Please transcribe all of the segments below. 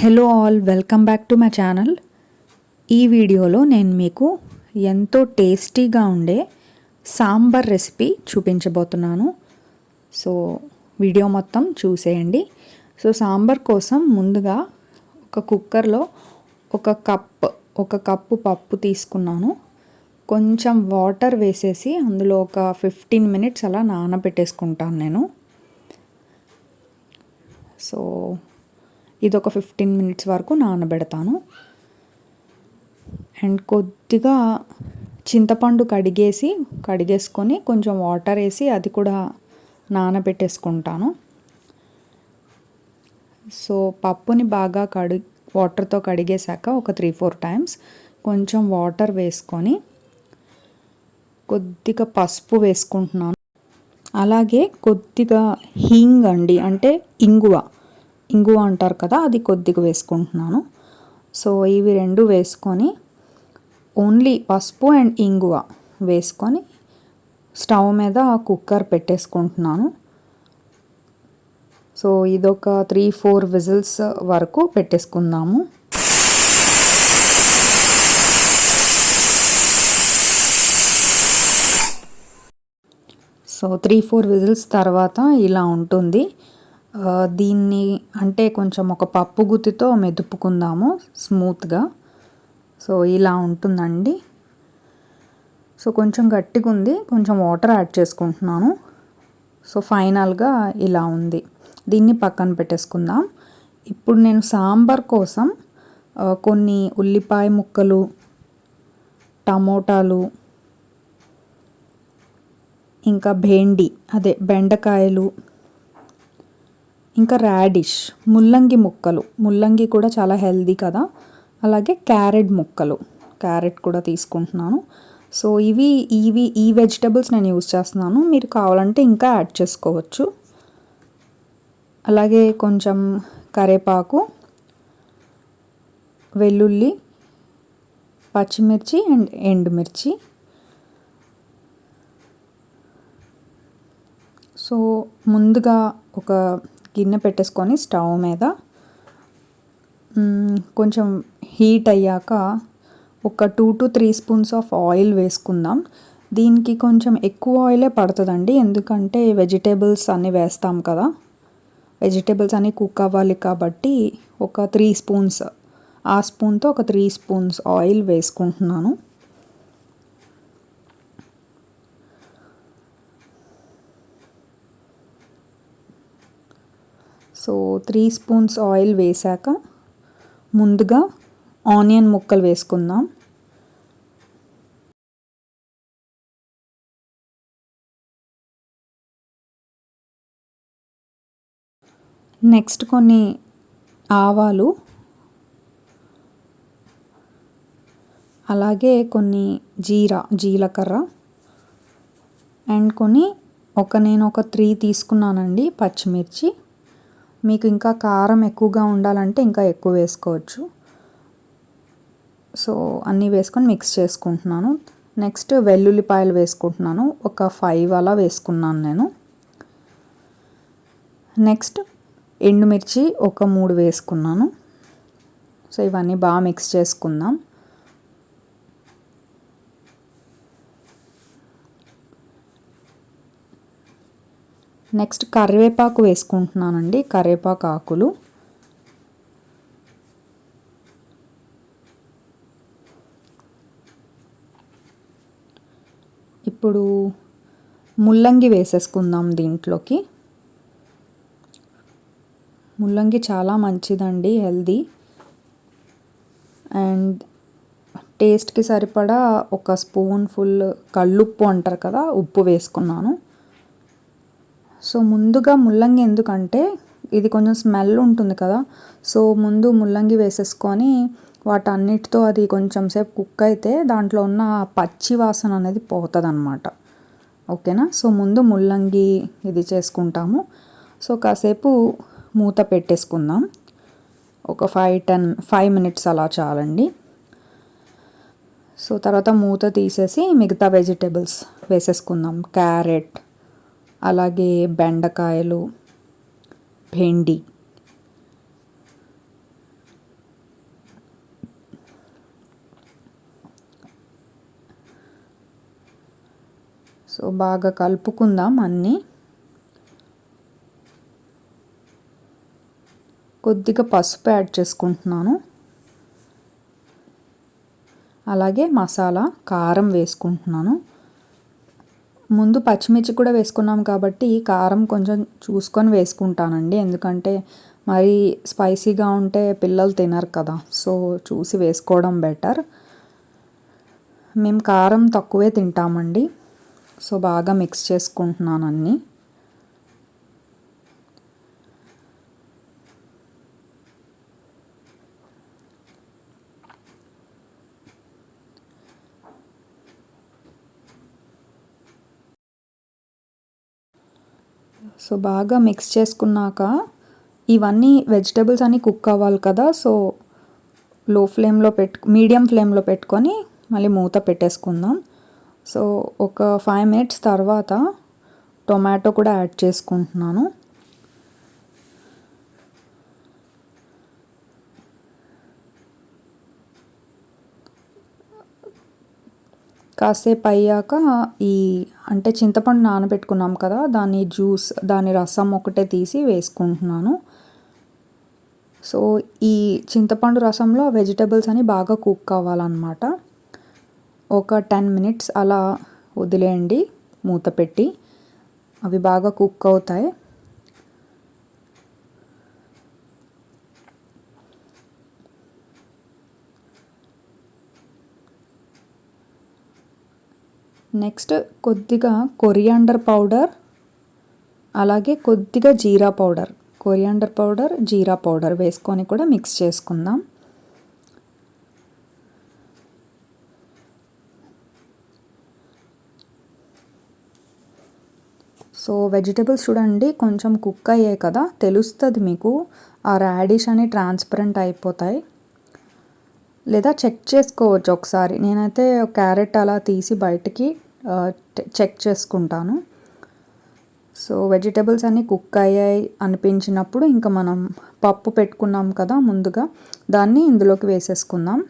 Hello all welcome back to my channel ఈ వీడియోలో నేను మీకు ఎంతో టేస్టీగా ఉండే సాంబార్ రెసిపీ చూపించబోతున్నాను. సో వీడియో మొత్తం చూసేయండి. సో సాంబార్ కోసం ముందుగా ఒక కుక్కర్లో ఒక కప్ ఒక కప్పు పప్పు తీసుకున్నాను. కొంచెం వాటర్ వేసేసి అందులో ఒక ఫిఫ్టీన్ మినిట్స్ అలా నానబెట్టేసుకుంటాను నేను. సో ఇది ఒక ఫిఫ్టీన్ మినిట్స్ వరకు నానబెడతాను. అండ్ కొద్దిగా చింతపండు కడిగేసి కడిగేసుకొని కొంచెం వాటర్ వేసి అది కూడా నానబెట్టేసుకుంటాను. సో పప్పుని బాగా కడి వాటర్తో కడిగేశాక ఒక త్రీ ఫోర్ టైమ్స్ కొంచెం వాటర్ వేసుకొని కొద్దిగా పసుపు వేసుకుంటున్నాను. అలాగే కొద్దిగా హింగ్ అండి అంటే ఇంగువ. ఇంగువ అంటారు కదా అది కొద్దిగా వేసుకుంటున్నాను. సో ఇవి రెండు వేసుకొని ఓన్లీ పసుపు అండ్ ఇంగువ వేసుకొని స్టవ్ మీద కుక్కర్ పెట్టేసుకుంటున్నాను. సో ఇదొక త్రీ ఫోర్ విజిల్స్ వరకు పెట్టేసుకుందాము. సో త్రీ ఫోర్ విజిల్స్ తర్వాత ఇలా ఉంటుంది. దీన్ని అంటే కొంచెం ఒక పప్పు గుత్తితో మెదుపుకుందాము స్మూత్గా. సో ఇలా ఉంటుందండి. సో కొంచెం గట్టిగా ఉంది. కొంచెం వాటర్ యాడ్ చేసుకుంటున్నాను. సో ఫైనల్గా ఇలా ఉంది. దీన్ని పక్కన పెట్టేసుకుందాం. ఇప్పుడు నేను సాంబార్ కోసం కొన్ని ఉల్లిపాయ ముక్కలు టమోటాలు ఇంకా భేండి అదే బెండకాయలు ఇంకా రాడిష్ ముల్లంగి ముక్కలు. ముల్లంగి కూడా చాలా హెల్దీ కదా. అలాగే క్యారెట్ ముక్కలు. క్యారెట్ కూడా తీసుకుంటున్నాను. సో ఇవి ఇవి ఈ వెజిటబుల్స్ నేను యూస్ చేస్తున్నాను. మీరు కావాలంటే ఇంకా యాడ్ చేసుకోవచ్చు. అలాగే కొంచెం కరేపాకు వెల్లుల్లి పచ్చిమిర్చి అండ్ ఎండుమిర్చి. సో ముందుగా ఒక గిన్నె పెట్టేసుకొని స్టవ్ మీద కొంచెం హీట్ అయ్యాక ఒక two to three spoons of oil వేసుకుందాం. దీనికి కొంచెం ఎక్కువ ఆయిలే పడుతుందండి ఎందుకంటే వెజిటేబుల్స్ అన్నీ వేస్తాం కదా. వెజిటేబుల్స్ అన్నీ కుక్ అవ్వాలి కాబట్టి ఒక త్రీ స్పూన్స్ ఆ స్పూన్తో ఒక త్రీ స్పూన్స్ ఆయిల్ వేసుకుంటున్నాను. సో త్రీ స్పూన్స్ ఆయిల్ వేశాక ముందుగా ఆనియన్ ముక్కలు వేసుకుందాం. నెక్స్ట్ కొన్ని ఆవాలు అలాగే కొన్ని జీరా జీలకర్ర అండ్ కొన్ని ఒక నేను ఒక త్రీ తీసుకున్నానండి పచ్చిమిర్చి. మీకు ఇంకా కారం ఎక్కువగా ఉండాలంటే ఇంకా ఎక్కువ వేసుకోవచ్చు. సో అన్నీ వేసుకొని మిక్స్ చేసుకుంటున్నాను. నెక్స్ట్ వెల్లుల్లిపాయలు వేసుకుంటున్నాను. ఒక ఫైవ్ అలా వేసుకున్నాను నేను. నెక్స్ట్ ఎండుమిర్చి ఒక మూడు వేసుకున్నాను. సో ఇవన్నీ బాగా మిక్స్ చేసుకుందాం. నెక్స్ట్ కరివేపాకు వేసుకుంటున్నానండి కరివేపాకు ఆకులు. ఇప్పుడు ముల్లంగి వేసేసుకుందాం దీంట్లోకి. ముల్లంగి చాలా మంచిదండి హెల్దీ. అండ్ టేస్ట్కి సరిపడా ఒక స్పూన్ ఫుల్ కళ్ళుప్పు అంటారు కదా ఉప్పు వేసుకున్నాను. సో ముందుగా ముల్లంగి ఎందుకంటే ఇది కొంచెం స్మెల్ ఉంటుంది కదా. సో ముందు ముల్లంగి వేసేసుకొని వాటన్నిటితో అది కొంచెం సేపు కుక్ అయితే దాంట్లో ఉన్న పచ్చి వాసన అనేది పోతుంది అనమాట ఓకేనా? సో ముందు ముల్లంగి ఇది చేసుకుంటాము. సో కాసేపు మూత పెట్టేసుకుందాం. ఒక ఫైవ్ టెన్ ఫైవ్ మినిట్స్ అలా చాలండి. సో తర్వాత మూత తీసేసి మిగతా వెజిటేబుల్స్ వేసేసుకుందాం. క్యారెట్ అలాగే బెండకాయలు భెండి. సో బాగా కలుపుకుందాం అన్నీ. కొద్దిగా పసుపు యాడ్ చేసుకుంటున్నాను. అలాగే మసాలా కారం వేసుకుంటున్నాను. ముందు పచ్చిమిర్చి కూడా వేసుకున్నాం కాబట్టి కారం కొంచెం చూసుకొని వేసుకుంటానండి. ఎందుకంటే మరి స్పైసీగా ఉంటే పిల్లలు తినరు కదా. సో చూసి వేసుకోవడం బెటర్. మేము కారం తక్కువే తింటామండి. సో బాగా మిక్స్ చేసుకుంటున్నాను అన్నీ సో బాగా మిక్స్ చేసుకున్నాక ఇవన్నీ వెజిటేబుల్స్ అన్నీ కుక్ అవ్వాలి కదా సో లో ఫ్లేమ్లో పెట్టు మీడియం ఫ్లేమ్లో పెట్టుకొని మళ్ళీ మూత పెట్టేసుకుందాం. సో ఒక ఫైవ్ మినిట్స్ తర్వాత టొమాటో కూడా యాడ్ చేసుకుంటున్నాను. కాసేపు అయ్యాక ఈ అంటే చింతపండు నానబెట్టుకున్నాం కదా దాని జ్యూస్ దాని రసం ఒకటే తీసి వేసుకుంటున్నాను. సో ఈ చింతపండు రసంలో వెజిటబుల్స్ అని బాగా కుక్ అవ్వాలన్నమాట ఒక టెన్ మినిట్స్ అలా వదిలేయండి మూత పెట్టి. అవి బాగా కుక్ అవుతాయి. నెక్స్ట్ కొద్దిగా కొరియాండర్ పౌడర్ అలాగే కొద్దిగా jeera powder. Coriander powder jeera powder వేసుకొని కూడా మిక్స్ చేసుకుందాం. సో వెజిటేబుల్స్ చూడండి కొంచెం కుక్ అయ్యాయి కదా తెలుస్తుంది మీకు. ఆ రాడిష్ అని ట్రాన్స్పరెంట్ అయిపోతాయి. లేదా చెక్ చేసుకోవచ్చు ఒకసారి. నేనైతే క్యారెట్ అలా తీసి బయటికి చెక్ చేసుకుంటాను. సో వెజిటేబుల్స్ అన్నీ కుక్ అయ్యాయి అనిపించినప్పుడు ఇంకా మనం పప్పు పెట్టుకున్నాం కదా ముందుగా దాన్ని ఇందులోకి వేసేసుకుందాం.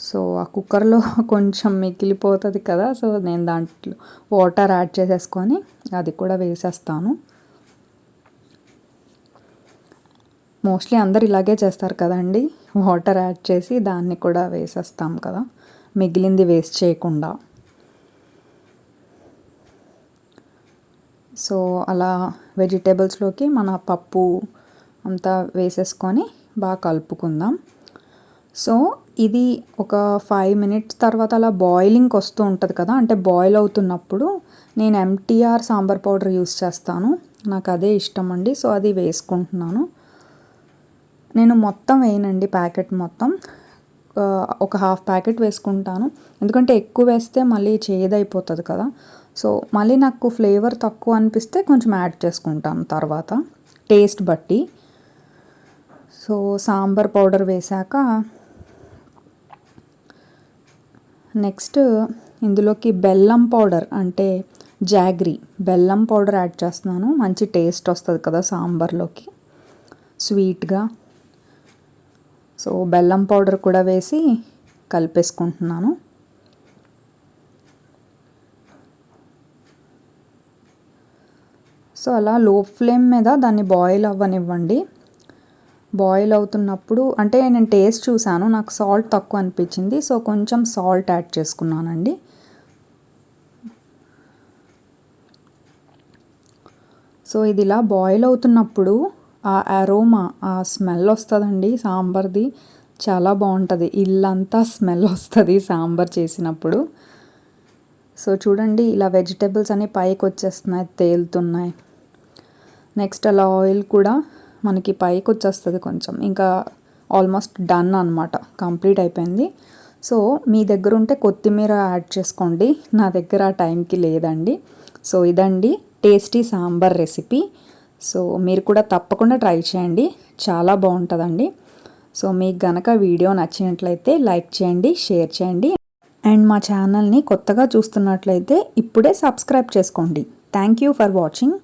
సో ఆ కుక్కర్లో కొంచెం మిగిలిపోతుంది కదా సో నేను దాంట్లో వాటర్ యాడ్ చేసేసుకొని అది కూడా వేసేస్తాను. మోస్ట్లీ అందరు ఇలాగే చేస్తారు కదండి వాటర్ యాడ్ చేసి దాన్ని కూడా వేసేస్తాం కదా మిగిలింది వేస్ట్ చేయకుండా. సో అలా వెజిటేబుల్స్లోకి మన పప్పు అంతా వేసేసుకొని బాగా కలుపుకుందాం. సో ఇది ఒక ఫైవ్ మినిట్స్ తర్వాత అలా బాయిలింగ్కి వస్తూ ఉంటుంది కదా అంటే బాయిల్ అవుతున్నప్పుడు నేను ఎంటీఆర్ సాంబార్ పౌడర్ యూస్ చేస్తాను. నాకు అదే ఇష్టం అండి సో అది వేసుకుంటున్నాను. నేను మొత్తం వేయనండి ప్యాకెట్ మొత్తం. ఒక హాఫ్ ప్యాకెట్ వేసుకుంటాను. ఎందుకంటే ఎక్కువ వేస్తే మళ్ళీ చేదైపోతుంది కదా. సో మళ్ళీ నాకు ఫ్లేవర్ తక్కువ అనిపిస్తే కొంచెం యాడ్ చేసుకుంటాను తర్వాత. టేస్ట్ బట్టి. సో సాంబార్ పౌడర్ వేశాక నెక్స్ట్ ఇందులోకి బెల్లం పౌడర్ అంటే జాగ్రీ. బెల్లం పౌడర్ యాడ్ చేస్తున్నాను. మంచి టేస్ట్ వస్తుంది కదా సాంబార్లోకి. స్వీట్గా సో బెల్లం పౌడర్ కూడా వేసి కలిపేసుకుంటున్నాను. సో అలా లో ఫ్లేమ్ మీద దాన్ని బాయిల్ అవ్వనివ్వండి. బాయిల్ అవుతున్నప్పుడు అంటే నేను టేస్ట్ చూశాను నాకు సాల్ట్ తక్కువ అనిపించింది సో కొంచెం సాల్ట్ యాడ్ చేసుకున్నానండి. సో ఇది ఇలా బాయిల్ అవుతున్నప్పుడు ఆ అరోమా ఆ స్మెల్ వస్తుందండి సాంబార్ది. చాలా బాగుంటుంది ఇల్లంతా స్మెల్ వస్తుంది సాంబార్ చేసినప్పుడు. సో చూడండి ఇలా వెజిటేబుల్స్ అన్నీ పైకి వచ్చేస్తున్నాయి తేలుతున్నాయి. నెక్స్ట్ అలా ఆయిల్ కూడా మనకి పైకి వచ్చేస్తుంది కొంచెం. ఇంకా ఆల్మోస్ట్ డన్ అనమాట కంప్లీట్ అయిపోయింది. సో మీ దగ్గర ఉంటే కొత్తిమీర యాడ్ చేసుకోండి. నా దగ్గర ఆ టైంకి లేదండి. సో ఇదండి టేస్టీ సాంబార్ రెసిపీ. సో మీరు కూడా తప్పకుండా ట్రై చేయండి. చాలా బాగుంటుందండి. సో మీకు గనక వీడియో నచ్చినట్లయితే లైక్ చేయండి షేర్ చేయండి. అండ్ మా ఛానల్ని కొత్తగా చూస్తున్నట్లయితే ఇప్పుడే సబ్స్క్రైబ్ చేసుకోండి. Thank you for watching.